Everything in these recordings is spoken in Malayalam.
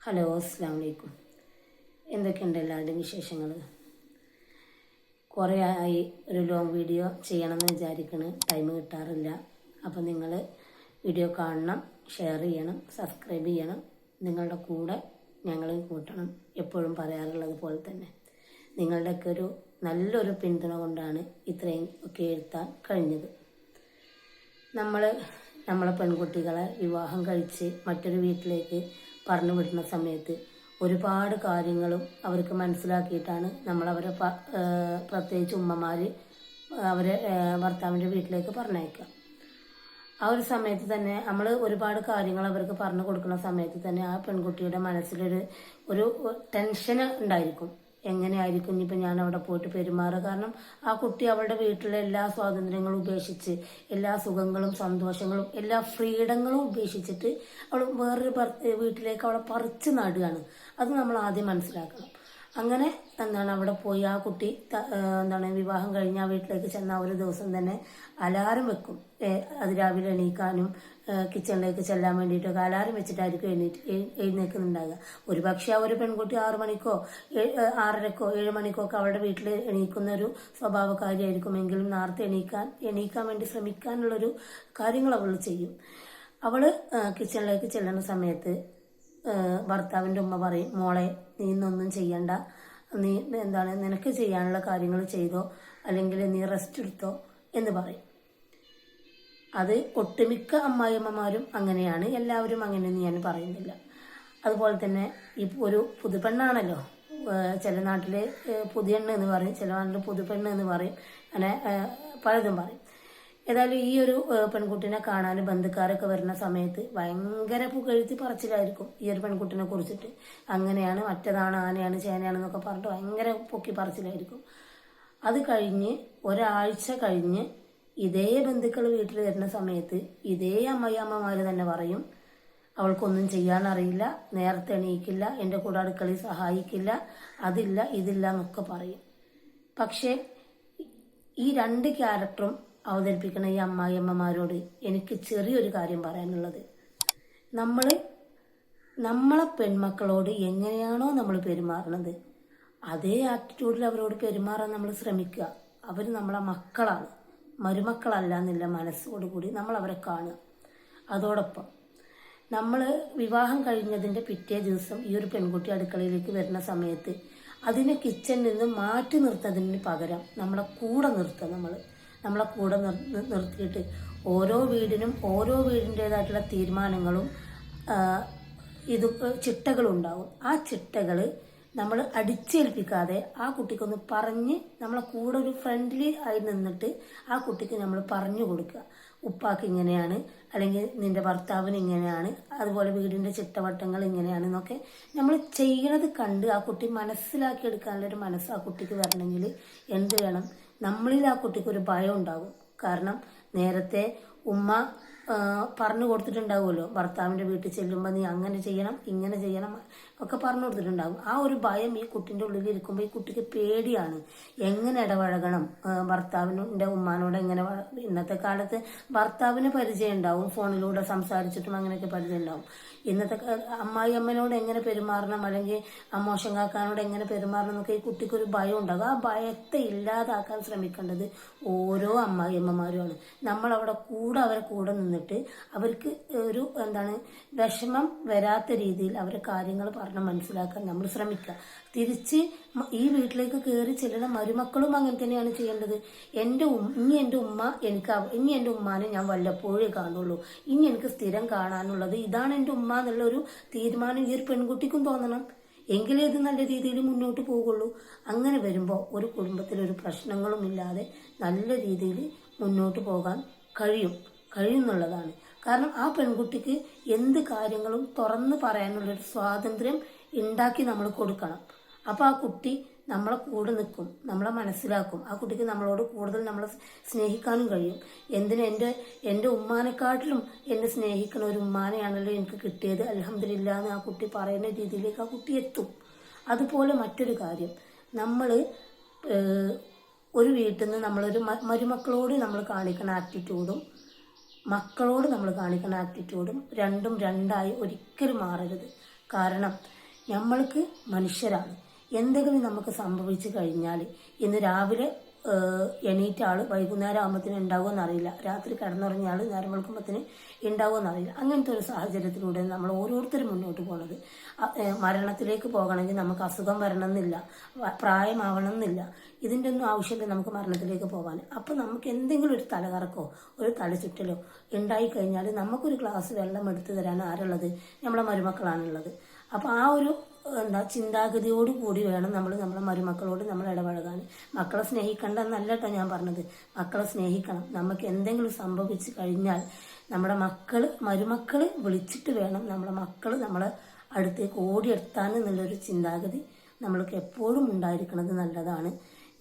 ഹലോ അസ്സാം വലൈക്കും എന്തൊക്കെയുണ്ട് എല്ലാവരുടെയും വിശേഷങ്ങൾ കുറേ ആയി ഒരു ലോങ് വീഡിയോ ചെയ്യണമെന്ന് വിചാരിക്കണ്. ടൈം കിട്ടാറില്ല. അപ്പോൾ നിങ്ങൾ വീഡിയോ കാണണം ഷെയർ ചെയ്യണം സബ്സ്ക്രൈബ് ചെയ്യണം. നിങ്ങളുടെ കൂടെ ഞങ്ങൾ കൂട്ടണം. എപ്പോഴും പറയാറുള്ളത് പോലെ തന്നെ. നിങ്ങളുടെയൊക്കെ ഒരു നല്ലൊരു പിന്തുണ കൊണ്ടാണ് ഇത്രയും ഒക്കെ എഴുത്താൻ കഴിഞ്ഞത്. നമ്മൾ നമ്മളെ പെൺകുട്ടികളെ വിവാഹം കഴിച്ച് മറ്റൊരു വീട്ടിലേക്ക് പറഞ്ഞു വിടുന്ന സമയത്ത് ഒരുപാട് കാര്യങ്ങളും അവർക്ക് മനസ്സിലാക്കിയിട്ടാണ് നമ്മളവരെ പ്രത്യേകിച്ച് ഉമ്മമാർ അവരെ ഭർത്താവിന്റെ വീട്ടിലേക്ക് പറഞ്ഞയക്കുക. ആ ഒരു സമയത്ത് തന്നെ നമ്മൾ ഒരുപാട് കാര്യങ്ങൾ അവർക്ക് പറഞ്ഞു കൊടുക്കുന്ന സമയത്ത് തന്നെ ആ പെൺകുട്ടിയുടെ മനസ്സിലൊരു ഒരു ടെൻഷൻ ഉണ്ടായിരിക്കും. എങ്ങനെയായിരിക്കും? ഇനിയിപ്പോൾ ഞാൻ അവിടെ പോയിട്ട് പെരുമാറുക. കാരണം ആ കുട്ടി അവളുടെ വീട്ടിലെ എല്ലാ സ്വാതന്ത്ര്യങ്ങളും ഉപേക്ഷിച്ച് എല്ലാ സുഖങ്ങളും സന്തോഷങ്ങളും എല്ലാ ഫ്രീഡങ്ങളും ഉപേക്ഷിച്ചിട്ട് അവൾ വേറൊരു വീട്ടിലേക്ക് അവളെ പറിച്ച് നടുകയാണ്. അത് നമ്മൾ ആദ്യം മനസ്സിലാക്കണം. അങ്ങനെ എന്താണ് അവിടെ പോയി ആ കുട്ടി എന്താണ് വിവാഹം കഴിഞ്ഞ് ആ വീട്ടിലേക്ക് ചെന്ന ഒരു ദിവസം തന്നെ അലാറം വെക്കും. ഏഹ് അത് രാവിലെ എണീക്കാനും കിച്ചണിലേക്ക് ചെല്ലാൻ വേണ്ടിയിട്ടൊക്കെ അലാറം വെച്ചിട്ടായിരിക്കും എഴുന്നേറ്റ് എഴ്- എഴുന്നേൽക്കുന്നുണ്ടാകുക ഒരു പക്ഷേ ആ ഒരു പെൺകുട്ടി ആറു മണിക്കോ ആറരക്കോ ഏഴ് മണിക്കോ ഒക്കെ അവളുടെ വീട്ടിൽ എണീക്കുന്ന ഒരു സ്വഭാവക്കാരിയായിരിക്കുമെങ്കിലും നേരത്തെ എണീക്കാൻ എണീക്കാൻ വേണ്ടി ശ്രമിക്കാനുള്ളൊരു കാര്യങ്ങൾ അവൾ ചെയ്യും. അവൾ കിച്ചണിലേക്ക് ചെല്ലുന്ന സമയത്ത് ഭർത്താവിന്റെ ഉമ്മ പറയും മോളെ നീ ഇന്നൊന്നും ചെയ്യണ്ട. നീ എന്താണ് നിനക്ക് ചെയ്യാനുള്ള കാര്യങ്ങൾ ചെയ്തോ അല്ലെങ്കിൽ നീ റെസ്റ്റ് എടുത്തോ എന്ന് പറയും. അത് ഒട്ടുമിക്ക അമ്മായിയമ്മമാരും അങ്ങനെയാണ്. എല്ലാവരും അങ്ങനെയെന്ന് ഞാൻ പറയുന്നില്ല. അതുപോലെ തന്നെ ഈ ഒരു പുതുപെണ്ണാണല്ലോ. ചില നാട്ടിൽ പുതിയെണ്ണ എന്ന് പറയും. ചില നാട്ടിൽ പുതുപെണ്ണ് എന്ന് പറയും. അങ്ങനെ പലതും പറയും. ഏതായാലും ഈ ഒരു പെൺകുട്ടിനെ കാണാൻ ബന്ധുക്കാരൊക്കെ വരുന്ന സമയത്ത് ഭയങ്കര പുകഴ്ത്തി പറച്ചിലായിരിക്കും ഈ ഒരു പെൺകുട്ടിനെ കുറിച്ചിട്ട്. അങ്ങനെയാണ് മറ്റതാണ് ആനയാണ് ചേനയാണെന്നൊക്കെ പറഞ്ഞിട്ട് ഭയങ്കര പൊക്കി പറച്ചിലായിരിക്കും. അത് കഴിഞ്ഞ് ഒരാഴ്ച കഴിഞ്ഞ് ഇതേ ബന്ധുക്കൾ വീട്ടിൽ വരുന്ന സമയത്ത് ഇതേ അമ്മയമ്മമാർ തന്നെ പറയും അവൾക്കൊന്നും ചെയ്യാനറിയില്ല നേരത്തെ എണീക്കില്ല എന്റെ കൂടെ അടുക്കളയിൽ സഹായിക്കില്ല അതില്ല ഇതില്ല എന്നൊക്കെ പറയും. പക്ഷേ ഈ രണ്ട് ക്യാരക്ടറും അവതരിപ്പിക്കുന്ന ഈ അമ്മായിയമ്മമാരോട് എനിക്ക് ചെറിയൊരു കാര്യം പറയാനുള്ളത്. നമ്മൾ നമ്മളെ പെൺമക്കളോട് എങ്ങനെയാണോ നമ്മൾ പെരുമാറുന്നത് അതേ ആറ്റിറ്റ്യൂഡിൽ അവരോട് പെരുമാറാൻ നമ്മൾ ശ്രമിക്കുക. അവർ നമ്മളെ മക്കളാണ്. മരുമക്കളല്ല എന്നുള്ള മനസ്സോടുകൂടി നമ്മൾ അവരെ കാണുക. അതോടൊപ്പം നമ്മൾ വിവാഹം കഴിഞ്ഞതിന്റെ പിറ്റേ ദിവസം ഈ ഒരു പെൺകുട്ടി അടുക്കളയിലേക്ക് വരുന്ന സമയത്ത് അതിനെ കിച്ചണിൽ നിന്ന് മാറ്റി നിർത്തുന്നതിന് പകരം നമ്മളെ കൂടെ നിർത്തുക നമ്മൾ നമ്മളെ കൂടെ നിർ നിർത്തിയിട്ട് ഓരോ വീടിനും ഓരോ വീടിന്റേതായിട്ടുള്ള തീരുമാനങ്ങളും ഇത് ചിട്ടകളുണ്ടാവും. ആ ചിട്ടകൾ നമ്മൾ അടിച്ചേൽപ്പിക്കാതെ ആ കുട്ടിക്കൊന്ന് പറഞ്ഞ് നമ്മളെ കൂടെ ഒരു ഫ്രണ്ട്ലി ആയി നിന്നിട്ട് ആ കുട്ടിക്ക് നമ്മൾ പറഞ്ഞു കൊടുക്കുക. ഉപ്പാക്ക് ഇങ്ങനെയാണ് അല്ലെങ്കിൽ നിന്റെ ഭർത്താവിന് ഇങ്ങനെയാണ് അതുപോലെ വീടിന്റെ ചിട്ടവട്ടങ്ങൾ ഇങ്ങനെയാണ് എന്നൊക്കെ നമ്മൾ ചെയ്യണത് കണ്ട് ആ കുട്ടി മനസ്സിലാക്കിയെടുക്കാനുള്ളൊരു മനസ്സ് ആ കുട്ടിക്ക് വരണമെങ്കിൽ എന്ത് വേണം? നമ്മളിൽ ആ കുട്ടിക്ക് ഒരു ഭയം ഉണ്ടാകും. കാരണം നേരത്തെ ഉമ്മ പറഞ്ഞു കൊടുത്തിട്ടുണ്ടാവുമല്ലോ. ഭർത്താവിന്റെ വീട്ടിൽ ചെല്ലുമ്പോൾ നീ അങ്ങനെ ചെയ്യണം ഇങ്ങനെ ചെയ്യണം ഒക്കെ പറഞ്ഞു കൊടുത്തിട്ടുണ്ടാകും ആ ഒരു ഭയം ഈ കുട്ടിന്റെ ഉള്ളിൽ ഇരിക്കുമ്പോൾ ഈ കുട്ടിക്ക് പേടിയാണ്. എങ്ങനെ ഇടപഴകണം? ഭർത്താവിന്റെ ഉമ്മാനോട് എങ്ങനെ ഇന്നത്തെ കാലത്ത് ഭർത്താവിന് പരിചയം ഉണ്ടാവും ഫോണിലൂടെ സംസാരിച്ചിട്ടും അങ്ങനെയൊക്കെ പരിചയം ഉണ്ടാവും. ഇന്നത്തെ അമ്മായി അമ്മനോട് എങ്ങനെ പെരുമാറണം? അല്ലെങ്കിൽ അമ്മോശം കാക്കാനോട് എങ്ങനെ പെരുമാറണം എന്നൊക്കെ ഈ കുട്ടിക്കൊരു ഭയം ഉണ്ടാകും. ആ ഭയത്തെ ഇല്ലാതാക്കാൻ ശ്രമിക്കേണ്ടത് ഓരോ അമ്മായി അമ്മമാരുമാണ് നമ്മളവിടെ കൂടെ അവരെ കൂടെ നിന്നിട്ട് അവർക്ക് ഒരു എന്താണ് വിഷമം വരാത്ത രീതിയിൽ അവരെ കാര്യങ്ങൾ പറഞ്ഞ് മനസ്സിലാക്കാൻ നമ്മൾ ശ്രമിക്കുക. തിരിച്ച് ഈ വീട്ടിലേക്ക് കയറി ചെല്ലുന്ന മരുമക്കളും അങ്ങനെ തന്നെയാണ് ചെയ്യേണ്ടത്. എന്റെ ഇനി എന്റെ ഉമ്മ എനിക്ക് ഇനി എന്റെ ഉമ്മാനെ ഞാൻ വല്ലപ്പോഴേ കാണുള്ളൂ. ഇനി എനിക്ക് സ്ഥിരം കാണാനുള്ളത് ഇതാണ് എന്റെ ഉമ്മ എന്നുള്ള ഒരു തീരുമാനം ഈ ഒരു പെൺകുട്ടിക്കും തോന്നണം. എങ്കിലേ ഇത് നല്ല രീതിയിൽ മുന്നോട്ട് പോകുള്ളൂ. അങ്ങനെ വരുമ്പോൾ ഒരു കുടുംബത്തിലൊരു പ്രശ്നങ്ങളും ഇല്ലാതെ നല്ല രീതിയിൽ മുന്നോട്ട് പോകാൻ കഴിയും. കഴിയുന്നുള്ളതാണ്. കാരണം ആ പെൺകുട്ടിക്ക് എന്ത് കാര്യങ്ങളും തുറന്ന് പറയാനുള്ളൊരു സ്വാതന്ത്ര്യം ഉണ്ടാക്കി നമ്മൾ കൊടുക്കണം. അപ്പോൾ ആ കുട്ടി നമ്മളെ കൂടെ നിൽക്കും നമ്മളെ മനസ്സിലാക്കും. ആ കുട്ടിക്ക് നമ്മളോട് കൂടുതൽ നമ്മളെ സ്നേഹിക്കാനും കഴിയും. എന്തിനും എന്റെ എന്റെ ഉമ്മാനെക്കാട്ടിലും എന്നെ സ്നേഹിക്കുന്ന ഒരു ഉമ്മാനെയാണല്ലോ എനിക്ക് കിട്ടിയത്. അലഹമില്ല എന്ന് ആ കുട്ടി പറയുന്ന രീതിയിലേക്ക് ആ കുട്ടി എത്തും. അതുപോലെ മറ്റൊരു കാര്യം. നമ്മൾ ഒരു വീട്ടിൽ നിന്ന് നമ്മളൊരു മരുമക്കളോട് നമ്മൾ കാണിക്കുന്ന ആറ്റിറ്റ്യൂഡും മക്കളോട് നമ്മൾ കാണിക്കുന്ന ആറ്റിറ്റ്യൂഡും രണ്ടും രണ്ടായി ഒരിക്കലും മാറരുത്. കാരണം നമ്മൾക്ക് മനുഷ്യരാണ്. എന്തെങ്കിലും നമുക്ക് സംഭവിച്ചു കഴിഞ്ഞാൽ ഇന്ന് രാവിലെ എണീറ്റ ആൾ വൈകുന്നേരം ആകുമ്പോഴത്തേന് ഉണ്ടാവുമെന്ന് അറിയില്ല. രാത്രി കിടന്നുറങ്ങിയ ആൾ നേരം വെളുക്കുമ്പോഴത്തേന് ഉണ്ടാവുമെന്ന് അറിയില്ല. അങ്ങനത്തെ ഒരു സാഹചര്യത്തിലൂടെ നമ്മൾ ഓരോരുത്തരും മുന്നോട്ട് പോകുന്നത് മരണത്തിലേക്ക് പോകണമെങ്കിൽ നമുക്ക് അസുഖം വരണമെന്നില്ല പ്രായമാവണം പ്രായമാവണമെന്നില്ല. ഇതിന്റെ ഒന്നും ആവശ്യമില്ല നമുക്ക് മരണത്തിലേക്ക് പോകാൻ അപ്പോൾ നമുക്ക് എന്തെങ്കിലും ഒരു തലകറക്കോ ഒരു തലചുറ്റലോ ഉണ്ടായി കഴിഞ്ഞാൽ നമുക്കൊരു ഗ്ലാസ് വെള്ളം എടുത്തു തരാൻ ആരുള്ളത്? നമ്മളെ മരുമക്കളാണുള്ളത്. അപ്പോൾ ആ ഒരു എന്താ ചിന്താഗതിയോട് കൂടി വേണം നമ്മൾ നമ്മളെ മരുമക്കളോട് നമ്മൾ ഇടപഴകാൻ. മക്കളെ സ്നേഹിക്കേണ്ട എന്നല്ല കേട്ടോ ഞാൻ പറഞ്ഞത്. മക്കളെ സ്നേഹിക്കണം. നമുക്ക് എന്തെങ്കിലും സംഭവിച്ചു കഴിഞ്ഞാൽ നമ്മുടെ മക്കൾ മരുമക്കൾ വിളിച്ചിട്ട് വേണം നമ്മളെ മക്കൾ നമ്മളെ അടുത്തേക്ക് ഓടിയെത്താൻ എന്നുള്ളൊരു ചിന്താഗതി നമ്മൾക്ക് എപ്പോഴും ഉണ്ടായിരിക്കുന്നത് നല്ലതാണ്.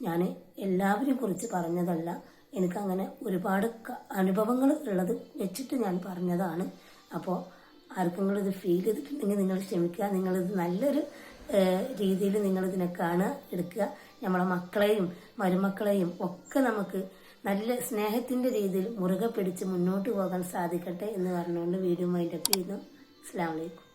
ഞാൻ എല്ലാവരെയും കുറിച്ച് പറഞ്ഞതല്ല. എനിക്കങ്ങനെ ഒരുപാട് അനുഭവങ്ങൾ ഉള്ളത് വെച്ചിട്ട് ഞാൻ പറഞ്ഞതാണ്. അപ്പോൾ ആർക്കെങ്കിലും ഇത് ഫീൽ ചെയ്തിട്ടുണ്ടെങ്കിൽ നിങ്ങൾ ക്ഷമിക്കുക. നിങ്ങളിത് നല്ലൊരു രീതിയിൽ നിങ്ങളിതിനെ കാണുക എടുക്കുക. നമ്മളെ മക്കളെയും മരുമക്കളെയും ഒക്കെ നമുക്ക് നല്ല സ്നേഹത്തിന്റെ രീതിയിൽ മുറുകെ പിടിച്ച് മുന്നോട്ട് പോകാൻ സാധിക്കട്ടെ എന്ന് പറഞ്ഞുകൊണ്ട് വീഡിയോ മൈൻഡപ്പ് ചെയ്യുന്നു. അസ്സാം വലൈക്കും